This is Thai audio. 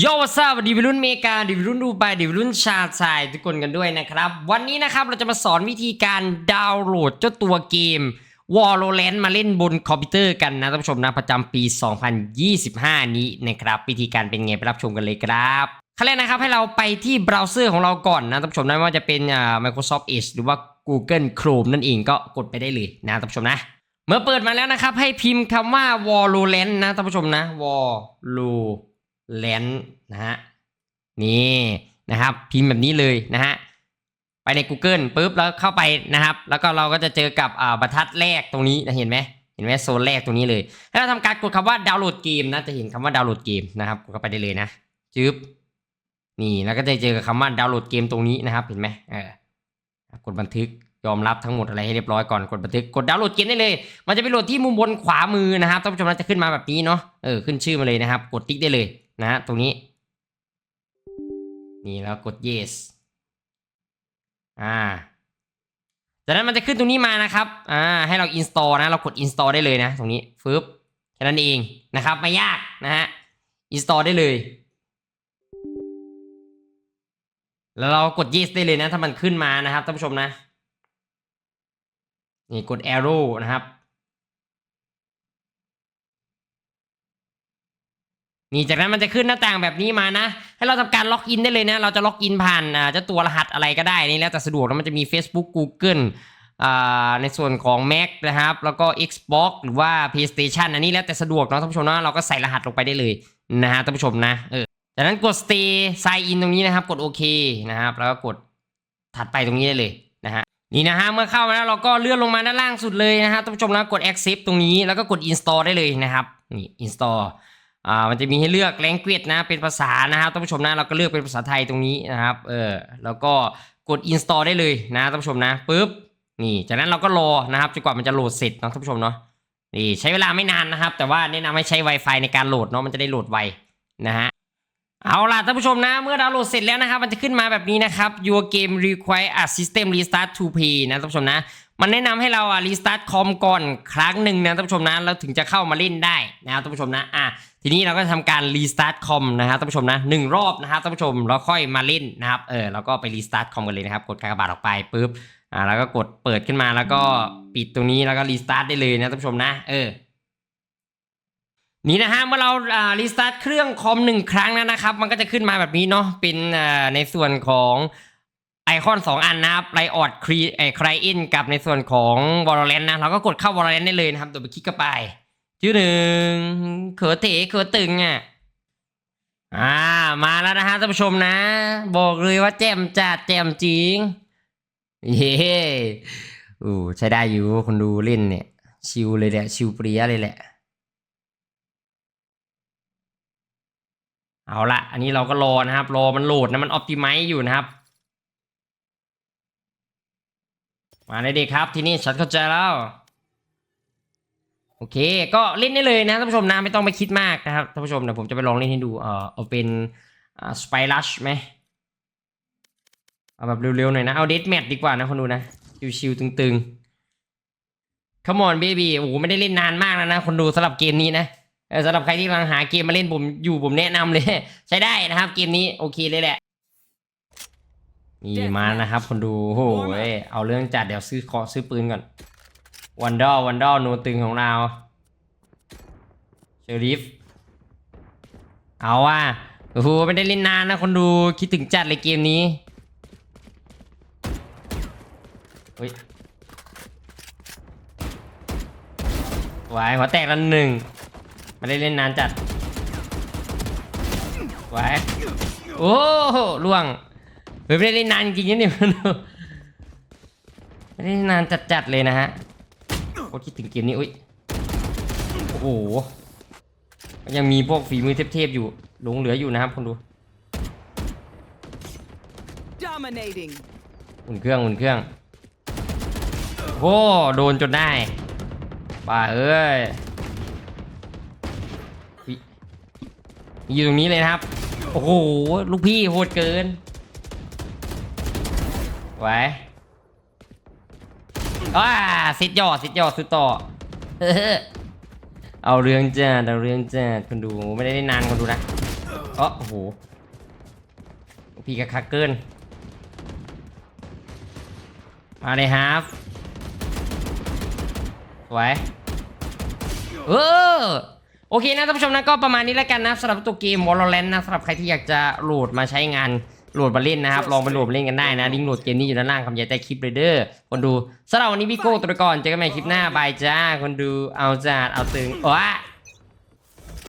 โยวัสดีดีวิรุ่นเมกาดีวิรุ่นดูไบดีวิรุ่นชาติชายทุกคนกันด้วยนะครับ วันนี้นะครับเราจะมาสอนวิธีการดาวน์โหลดเจ้าตัวเกม Valorant มาเล่นบนคอมพิวเตอร์กันนะท่านผู้ชมนะประจำปี 2025 นี้นะครับ วิธีการเป็นไงไปรับชมกันเลยครับขั้นแรกนะครับให้เราไปที่เบราว์เซอร์ของเราก่อนนะท่านผู้ชมนะไม่ว่าจะเป็นอ่า Microsoft Edge หรือว่า Google Chrome นั่นเองก็กดไปได้เลยนะท่านผู้ชมนะเมื่อเปิดมาแล้วนะครับให้พิมพ์คำว่า Valorant นะท่านผู้ชมนะ Valorant นะฮะนี่นะครับ พิมพ์แบบนี้เลยนะฮะไปใน Google ปุ๊บแล้วเข้าไปนะครับ แล้วก็เราก็จะเจอกับอ่บรรทัดแรกตรงนี้นะเห็นไหมเห็นไหมโซนแรกตรงนี้เลยให้เราทำการกดคำว่าดาวน์โหลดเกมนะจะเห็นคำว่าดาวน์โหลดเกมนะครับกดเข้าไปได้เลยนะจึ๊บนี่แล้วก็จะเจอกับคำว่าดาวน์โหลดเกมตรงนี้นะครับเห็นไหมเออกดบันทึกยอมรับทั้งหมดอะไรให้เรียบร้อยก่อนกดบันทึกกดดาวน์โหลดเกมได้เลย มันจะไปโหลดที่มุมบนขวามือนะครับท่านผู้ชมนะจะขึ้นมาแบบนี้เนาะเออขึ้นชื่อมาเลยนะครับ กดติ๊กได้เลย นะฮะตรงนี้ นี่แล้วกด yes อ่าจากนั้นมันจะขึ้นตรงนี้มานะครับ อ่า ให้เรา install นะ เรากด install ได้เลยนะ ตรงนี้ฟึบแค่นั้นเองนะครับ ไม่ยากนะฮะ install ได้เลย แล้วเรากด yes ได้เลยนะ ถ้ามันขึ้นมานะครับท่านผู้ชมนะ นี่กด arrow นะครับ นี่จากนั้นมันจะขึ้นหน้าต่างแบบนี้มานะ ให้เราทำการล็อกอินได้เลยนะ เราจะล็อกอินผ่านเจ้าตัวรหัสอะไรก็ได้นี่แล้วแต่สะดวกแล้วมันจะมี Facebook Google ในส่วนของ Mac นะครับ แล้วก็ Xbox หรือว่า PlayStation อันนี้แล้วแต่สะดวกเนาะท่านผู้ชมนะเราก็ใส่รหัสลงไปได้เลยนะฮะท่านผู้ชมนะเออจากนั้นกด stay sign in ตรงนี้นะครับ กดโอเคนะครับ แล้วก็กดถัดไปตรงนี้ได้เลยนะฮะนี่นะฮะเมื่อเข้ามาแล้วเราก็เลื่อนลงมาด้านล่างสุดเลยนะฮะท่านผู้ชมนะกด accept ตรงนี้แล้วก็กด install ได้เลยนะครับนี่ install อ่ามันจะมีให้เลือก language นะเป็นภาษานะครับท่านผู้ชมนะเราก็เลือกเป็นภาษาไทยตรงนี้นะครับเออแล้วก็กด install ได้เลยนะท่านผู้ชมนะปุ๊บนี่จากนั้นเราก็รอนะครับจนกว่ามันจะโหลดเสร็จนะท่านผู้ชมเนาะนี่ใช้เวลาไม่นานนะครับ แต่ว่าแนะนำให้ใช้ Wi-Fi ในการโหลดเนาะมันจะได้โหลดไวนะฮะเอาล่ะท่านผู้ชมนะ เมื่อดาวน์โหลดเสร็จแล้วนะครับ มันจะขึ้นมาแบบนี้นะครับ your game require a system restart to play นะท่านผู้ชมนะ มันแนะนำให้เราอะ restart คอมก่อนครั้งหนึ่งนะท่านผู้ชมนะเราถึงจะเข้ามาเล่นได้นะครับท่านผู้ชมนะอะทีนี้เราก็ทำการ restart คอมนะครับท่านผู้ชมนะหนึ่งรอบนะครับท่านผู้ชมแล้วค่อยมาเล่นนะครับเออเราก็ไป restart คอมกันเลยนะครับกดกากบาทออกไปปุ๊บอ่าแล้วก็กดเปิดขึ้นมาแล้วก็ปิดตรงนี้แล้วก็ restart ได้เลยนะท่านผู้ชมนะเออนี่นะฮะเมื่อเรารีสตาร์ทเครื่องคอมหนึ่งครั้งนะนะครับ มันก็จะขึ้นมาแบบนี้เนาะเป็นในส่วนของ ไอคอนสองอันนะครับไลออดครีไอคลายอินกับในส่วนของ Valorant นะเราก็กดเข้า Valorant ได้เลยนะครับตัวไปคลิกเข้าไปชื่อหนึ่งเขือเถเขือตึงอะอ่ามาแล้วนะฮะท่านผู้ชมนะ บอกเลยว่าแจ่มจัดแจ่มจริง เย้อู้ใช้ได้อยู่คนดูเล่นเนี่ย ชิวเลยแหละชิวเปรี้ยเลยแหละ เอาละอันนี้เราก็รอนะครับ รอมันโหลดนะมันออ t ติไม e อยู่นะครับ มาเลยดีครับที่นี้ฉันเข้าใจแล้ว โอเค ก็เล่นได้เลยนะท่านผู้ชมนะไม่ต้องไปคิดมากนะครับท่านผู้ชมเดี๋ยวผมจะไปลองเล่นให้ดูเออเอาเป็นสไปรัชไหมเอาแบบเร็วๆหน่อยนะ เอาเด a แมทดีกว่านะคนดูนะ ชิวๆตึงๆ Come on baby โอ้โหไม่ได้เล่นนานมากแล้วนะ คนดูสำหรับเกมนี้นะสำหรับใครที่กำลังหาเกมมาเล่นผมอยู่ผมแนะนำเลย ใช้ได้นะครับเกมนี้โอเคเลยแหละ นี่มานะครับคนดูโอ้โหยเอาเรื่องจัดเดี๋ยวซื้อขอซื้อปืนก่อน วันดอวันดอโนตึงของเราเชอริฟ เอาว่าโอ้โหไม่ได้เล่นนานนะคนดูคิดถึงจัดเลยเกมนี้เฮ้ยไหวายหัวแตกแล้วหนึ่งไม่ได้เล่นนานจัดไว้โอ้โหล่วง เฮ้ยไม่ได้เล่นนานจริงๆนะเนี่ยไม่ได้เล่นนานจัดๆเลยนะฮะโคตรคิดถึงเกมนี้อุ้ยโอ้โหยังมีพวกฝีมือเทพๆอยู่หลงเหลืออยู่นะครับคนดู Dominating. อุ่นเครื่องอุ่นเครื่องโอ้โดนจนได้บ้าเอ้ยอุ๊ยอยู่ตรงนี้เลยนะครับ โอ้โห ลูกพี่โหดเกิน ไว้ว้าสิทธิ์ย่อสิทธิ์ย่อสุดต่อเออเอาเรื่องจ้าเอาเรื่องจ้าคนดูไม่ได้ได้นานคนดูนะเอ๋อโอ้โหพี่กระคักเกินมาเลยครับสวยเออโอเคนะท่านผู้ชมนะก็ประมาณนี้แล้วกันนะสำหรับตัวเกม Valorant นะสำหรับใครที่อยากจะโหลดมาใช้งาน โหลดมาเล่นนะครับลองไปโหลดมาเล่นกันได้นะลิงก์โหลดเกมนี้อยู่ด้านล่างคำใหญ่ใต้คลิปเลยเด้อคนดูสำหรับวันนี้พี่โก้ตัวไปก่อนเจอกันใหม่คลิปหน้าบายจ้าคนดูเอาจัดเอาตึงว้า